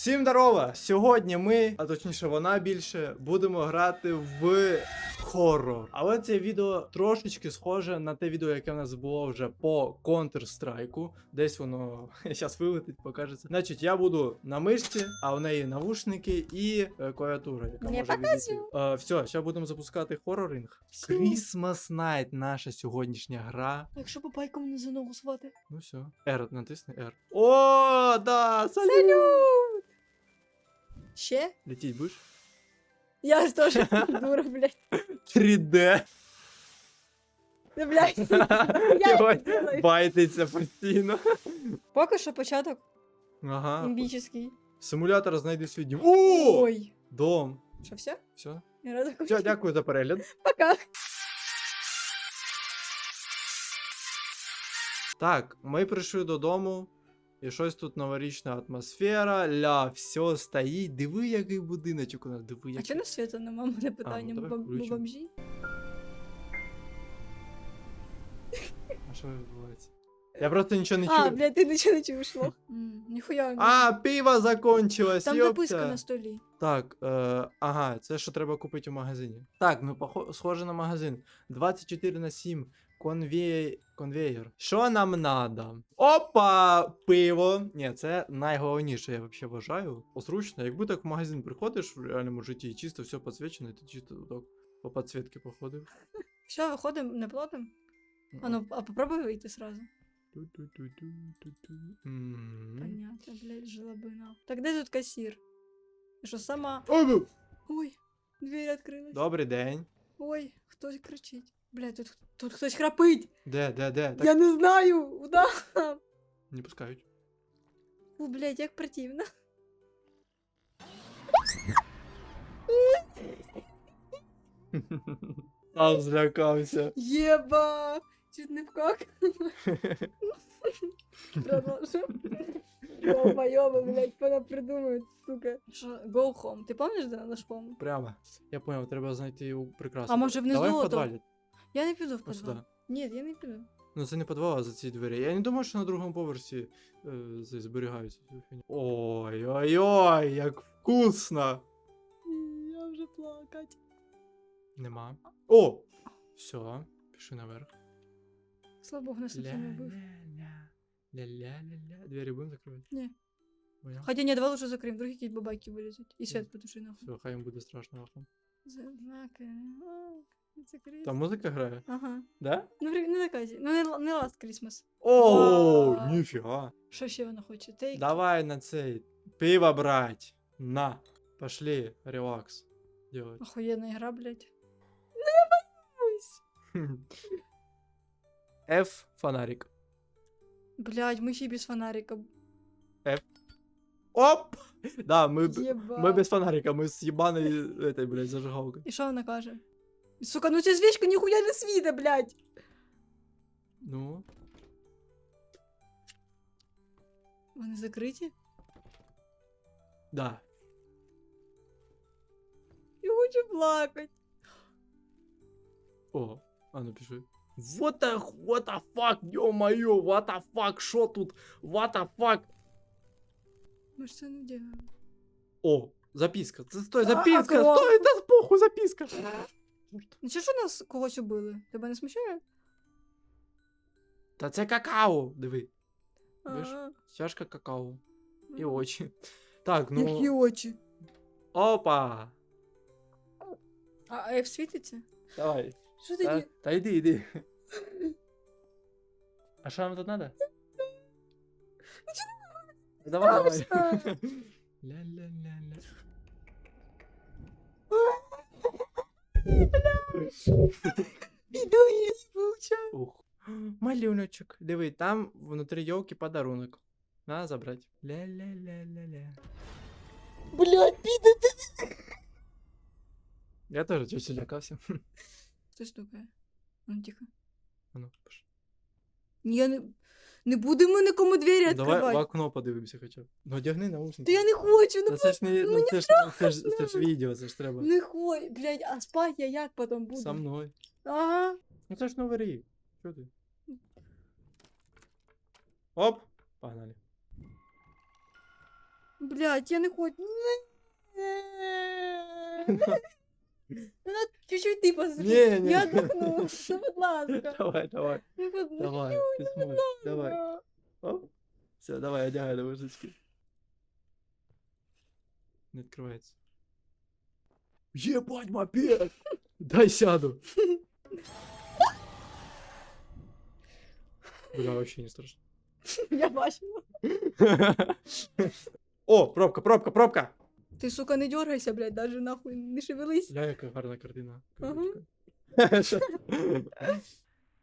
Всім здорова! Сьогодні ми, а точніше вона більше, будемо грати в хоррор. Але це відео трошечки схоже на те відео, яке в нас було вже по Counter-Strike. Десь воно зараз вилетить, покажеться. Значить, я буду на мишці, а в неї навушники і е, клавіатура, яка Не може відійти. Е, все, зараз будемо запускати хорроринг. Всё. Christmas Night, наша сьогоднішня гра. Якщо по пайкам не за ногу звати. Ну все. R, натисни R. О, да! Салют! Ще? Летіть будеш? Я ж теж дура, блядь. 3D. Ну, блядь. Його це делаю. Байтиться постійно. Поки що початок Ага. імбічний. Симулятор знайди свій дім. О! Ой. Дом. Що, все? Все. Я рада Все, дякую за перегляд. Пока. Так, ми прийшли додому. І щось тут новорічна атмосфера, ля, все стоїть. Диви, який будиночок у нас, диви, А який. чого на світа нема мене питання? Бом- включимо. Бомжі? А що відбувається? Я просто нічого не А, чую. блядь, ти нічого не чуєш, лох. М, Ніхуя. А, пиво закончилось, Там ёпта. записка на столі. Так, е, ага, це що треба купити в магазині. Так, ну похо- схоже на магазин. 24 на 7. Конве... Конвеєр. Що нам надо? Опа! Пиво. Ні, це найголовніше, я взагалі вважаю. Зручно, якби так в магазин приходиш в реальному житті і чисто все підсвічено, і ти чисто так по підсвітки походив. Все, виходимо, не платимо? А ну, а попробуй вийти сразу. Ту-ту-ту-ту-ту-ту. М. Понятно, блядь, жлобина. Так де тут касір? Ти що сама? Ой, бу- Ой, двері відкрились. Добрий день. Ой, хтось кричить. Блядь, тут, тут хтось храпить. Де, де, де? Так Я не знаю. Куда? не пускають. Фу, блядь, як противно. Сам злякався. Єба! Чуть не вкак. Продовжу. Долбоёбы, блядь, вона придумають, сука. Що, go home. Ти пам'ятаєш, де наш home? Прямо. Я понял, треба знайти у прекрасно. А може внизу Давай в ото? підвалі. Я не піду в Ось підвал. сюди. Ні, я не піду. Ну це не підвал, а за ці двері. Я не думаю, що на другому поверсі е, з- зберігаються. ці фігні. Ой-ой-ой, як вкусно! Я вже плакать. Нема. О! Все, пішли наверх. Слава Богу, нас ніхто не вбив. Ля-ля-ля. Ля-ля-ля-ля. Двері будемо закривати? Ні. Понял? Хоча ні, давай лучше закриємо, вдруг якісь бабайки вилізуть. І світ потуши нахуй. Все, хай їм буде страшно ахом. Знаки. Закрити. Там музика грає? Ага. Да? Ну, при- не наказі. Ну, не, не Last Christmas. О, Вау. ніфіга. Що ще вона хоче? Take. Давай на цей пиво брать. На. Пошли, релакс. Делать. Охуєнна гра, блядь. F фонарик. Блядь, ми ще й без фонарика. Оп! Да, мы, б- Єба. мы без фонарика, мы с ебаной этой, блядь, зажигалкой. І що вона каже? Сука, ну ця свічка ніхуя не світе, блядь. Ну, Вони закриті? да. Я хочу плакать. О, а ну пиши. What the, what the fuck, ё-моё, what the fuck, шо тут, what the fuck. Ми ж це не делаємо. О, записка, це стой, А, записка, клас. стой, да похуй, записка. Ну чи що нас когось убили? Тебе не смущає? Та це какао, диви, Бачиш? А, чашка какао і м. очі. Так, Які ну, очі? опа. А F світиться? Давай. Що Та, тоді? та йди, йди. А що нам тут надо? Давай, давай. Страшно. Ля-ля-ля-ля. Іду їбуча. Ух. Малюночок. Диви, там внутрі йолки подарунок. Надо забрати. Ля-ля-ля-ля-ля. Блядь, піде ти. Я теж чуть лякався. Хтось стукає. Ну, тихо. А ну, пошли. Ні, я не... Не будемо нікому двері Ну, Давай в окно подивимося хоча б. Ну одягни наушники. Та я не хочу, Та ну це ж не, ну, мені це ж, це ж, це ж відео, це ж треба. не хочу. Блядь, а спать я як потім буду? Со мною. Ага. Ну це ж новий рік. Що ти? Оп! Погнали. Блядь, я не хочу. Ну, чуть-чуть ти посмотри. Ні, ні. Я дихну. Ну, будь ласка. Давай, давай, Ну, будь- давай, ти зможеш, давай. Оп. Все, давай, одягай навушнички. Не відкривається. Єбать, мопед! Дай сяду. Бля, вообще не страшно. Я бачила. О, пробка, пробка, пробка! Ти, сука, не дергайся, блядь, даже нахуй не шевелись. Ля, яка гарна картина. Ага.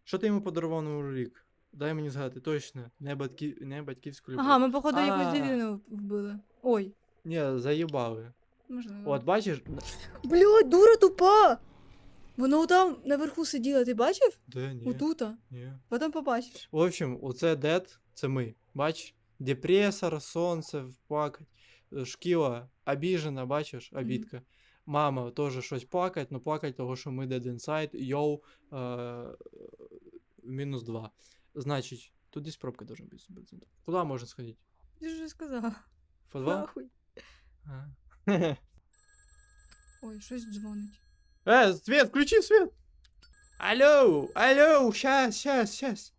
Що- ти йому подарував на рік? Дай мені згадати, точно. Не, батьки... не батьківську любов. Ага, ми, походу, якусь дитину вбили. Ой, Ні, заїбали. можливо. От бачиш? Блядь, дура тупа! Воно там наверху сиділо, ти бачив? Де, ні. Отута. Ні. Потім побачиш. В общем, оце дед, це ми. Бач? Депресор, сонце, плакать. Е, Шкіла обіжена, бачиш, Мгм. обідка. Мама теж щось плакать, ну плакать, того, що ми dead inside, йоу, е, мінус 2. Значить, тут десь пробка должна бути. 100%. Куди можна сходити? Ти ж вже сказала. В підвал? Нахуй. А. Ой, щось дзвонить. Э, свет, включи свет. Алло, алло, сейчас, сейчас, сейчас.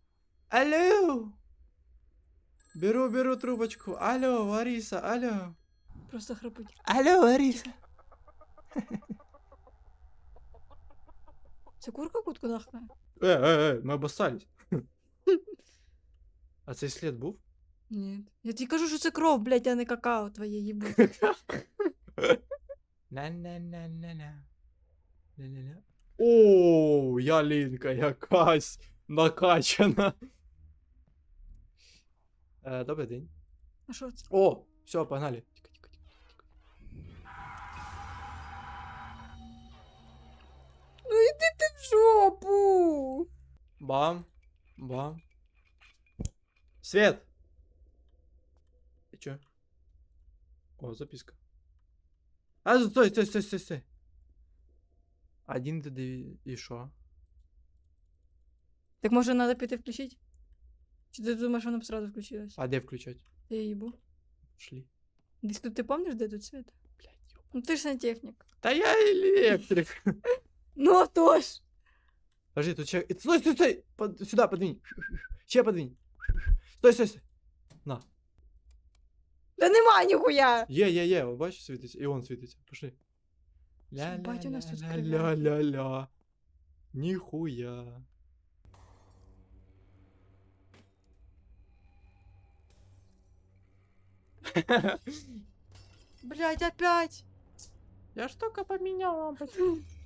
Алло. Беру, беру трубочку. Алло, Лариса, алло. Просто храпить. Алло, Лариса. Це курка кутку дахкає? Э, э, э, мы обоссались. А цей слід був? Ні. Я тобі кажу, що це кров, блядь, а не какао твоє їбу. На-на-на-на-на. На-на-на. О, ялинка якась накачана. Е, добрий день. А що це? О, все, погнали. жопу! Бам, бам. Свет! И чё? О, записка. А, стой, стой, стой, стой, стой. Один д и шо? Так може треба піти включити? Чи ти думаєш, воно б сразу включилось? А где включать? Я їбу. Шли. Десь тут ти пам'ятаєш, де тут світ? Блядь, ёб. Ну ти ж сантехнік. Да я электрик. Ну а то ж! Подожди, тут человек... Стой, стой, стой! Под- Сюда подвинь. Че подвинь. Стой, стой, стой. На. Та нема ніхуя! Є, є, є, бачиш, світиться, і он світиться. Пошли. Ебать, у нас тут Ля-ля-ля-ля-ля. Ніхуя. Блядь, опять! Я ж только поменял лампочку.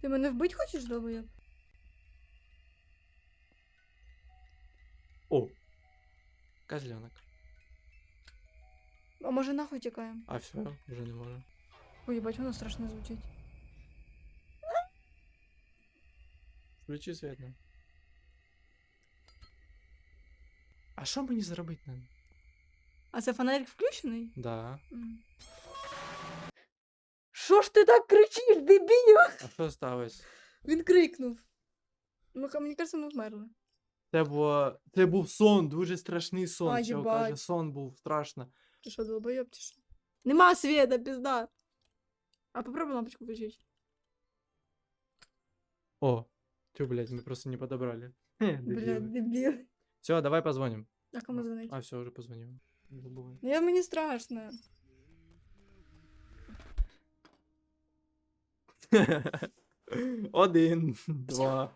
Ти мене вбить хочеш, долбоєб? О. Козленок. А може нахуй тікаємо? А все, вже не можу. Ой, їбать, воно страшно звучить. Включи свет нам. А що мені зробити надо? А це фонарик включений? Да. М. Що ж ти так кричиш, дебілю? А що сталося? Він крикнув. Ну, ка- мені кажется, ми вмерли. Це було. Це був сон, дуже страшний сон. А, Чел каже, їбать. сон був страшно. Ти що, долбоєб, чи що? Нема світа, пізда. А попробуй лампочку включити. О, тю, блядь, мы просто не подобрали. Хе, Бля, дебилы. дебіл. Все, давай позвоним. А кому дзвонить? А, все, уже позвонил. Не забывай. Ну, я мені страшно. Один, два.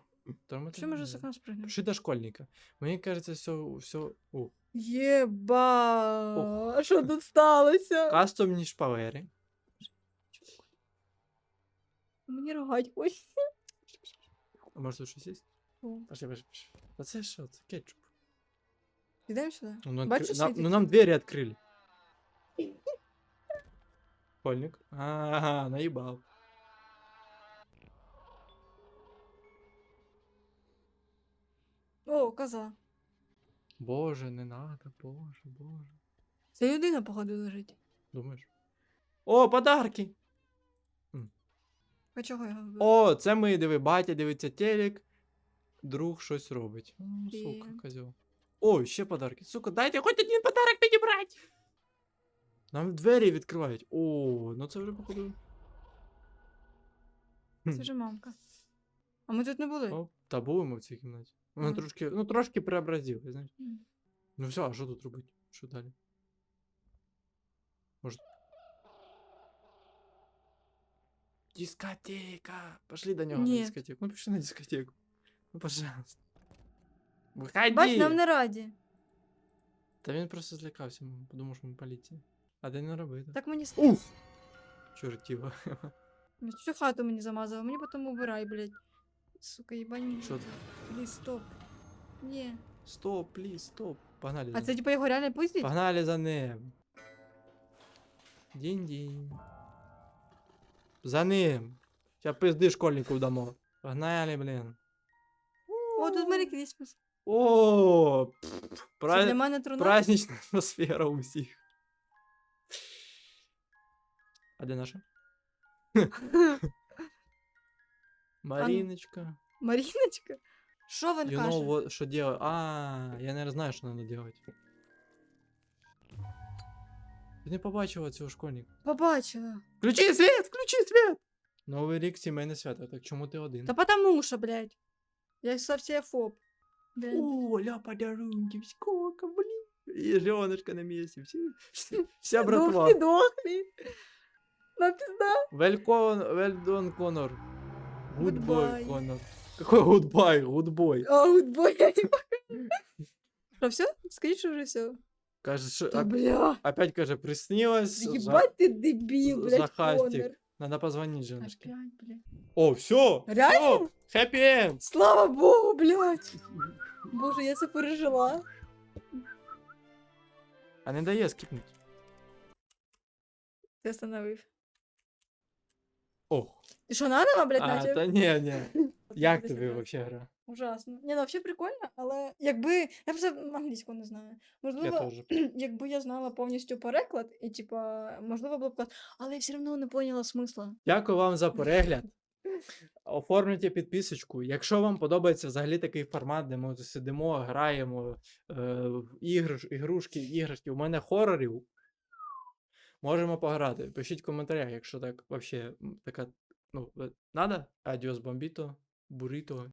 Що може з окна спригнути? Пиши до школьника. Мне кажется, все, все. О, Єба! А що тут сталося? кастомні шпалери. Мені рогать хочеться. А може тут щось є? О. Пошли, пошли, пошли. А це що? Це кетчуп. Ідемо сюди. Ну, нам, Бачиш, откры- нам- світить? ну нам двери открыли. Школьник. Ага, наебал. О, коза. Боже, не надо, боже, боже. Це людина, походу, лежить. Думаєш? О, подарки! А чого його вбили? О, це ми, диви, батя дивиться телек, друг щось робить. Ну, сука, Блін. козьол. Ой, ще подарки. Сука, дайте хоч один подарок підібрати. Нам двері відкривають. О, ну це вже походу. Це вже мамка. А ми тут не були. О, та були ми в цій кімнаті. Ми А. трошки, ну трошки преобразили, знаєш. М. Ну все, а що тут робити? Що далі? Може. Дискотека! Пошли до нього на Ні. дискотеку. Ну пішли на дискотеку. Ну, пожалуйста. Виходи! Бач, нам не раді. Та він просто злякався, м, подумав, що ми поліція. А де не робити? Так мені с- Уф! Чортіва. Ну, Всю хату мені замазала, мені потім убирай, блядь. Сука, їбані. Що це? Блін, стоп. Ні. Стоп, пліз, стоп. Погнали. А за це ним. типа його реально пиздить? Погнали за ним. Дінь-дінь. За ним. Сейчас пизди школьнику дамо. Погнали, блін. О, тут Мері Крісмас. О, пф, Це для пра... мене труна. празднична атмосфера у всіх. А де наша? Мариночка. Маріночка? Що він You каже? know what, що делать? А, я не знаю, що надо делать. Ти не побачила цього школьника. Побачила. Включи світ! Включи світ! Новий рік сімейне свято. Так чому ти один? Та потому що, блядь. Я совсем Блядь. О, ля подарунки, сколько, блин. И женушка на месте. Все, вся братва. Дохлі, дохлі. На пизда. Велькон, Вельдон Конор. Гудбой Goodbye. Конор. Какой гудбай? Гудбой. А, гудбой, я не покажу. Що, все? Скажіть, що вже все. Каже, що, Та оп- бля. опять каже, приснилось. за- Ебать ты дебил, блядь, Захастик. Конор. Надо позвонить женушке. Опять, блядь. О, все. Реально? Хэппи энд. Слава Богу, блядь. Боже, я це пережила. А не дає скипнути. Ти остановив. Ох. Ти що, наново, блядь, А, та ні, ні. Як тобі вообще гра? Ужасно. Ні, ну взагалі прикольно, але якби. Я просто англійську не знаю. Можливо, якби я знала повністю переклад, і типа, можливо, було б клас. Але я все одно не поняла смисла. Дякую вам за перегляд. Оформлюйте підписочку. Якщо вам подобається взагалі такий формат, де ми сидимо, граємо е, в іграш, ігрушки, іграшки. У мене хорорів. Можемо пограти. Пишіть в коментарях, якщо так вообще м, така. Ну, е, надо? Адіос бомбіто, буріто